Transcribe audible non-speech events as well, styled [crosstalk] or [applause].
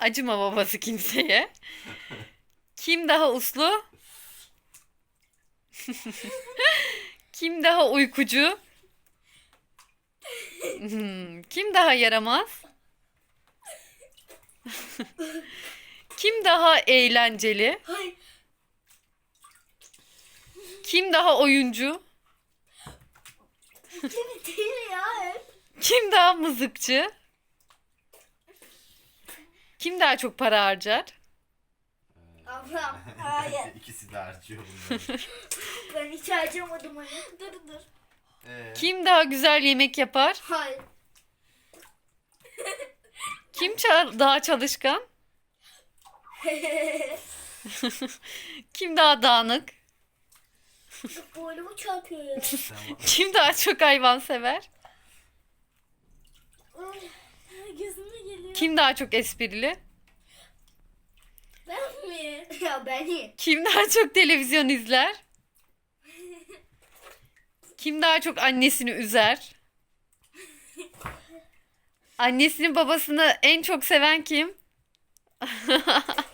Acıma babası kimseye. Kim daha uslu? [laughs] Kim daha uykucu? Hmm, Kim daha yaramaz? [laughs] Kim daha eğlenceli? Hayır. Kim daha oyuncu? Kimi değil ya. Kim daha mızıkçı? Kim daha çok para harcar? Ablam. [laughs] Hayır. İkisi de harcıyor bunları. [laughs] Ben hiç harcamadım onu. Dur dur. Ee, Kim daha güzel yemek yapar? Hayır. [laughs] Kim ça- daha çalışkan? Kim daha dağınık? Boynumu çarpıyor ya. Kim daha çok hayvan sever? Kim daha çok esprili? Ben mi? [laughs] Ya beni. Kim daha çok televizyon izler? Kim daha çok annesini üzer? Annesini babasını en çok seven kim? [laughs]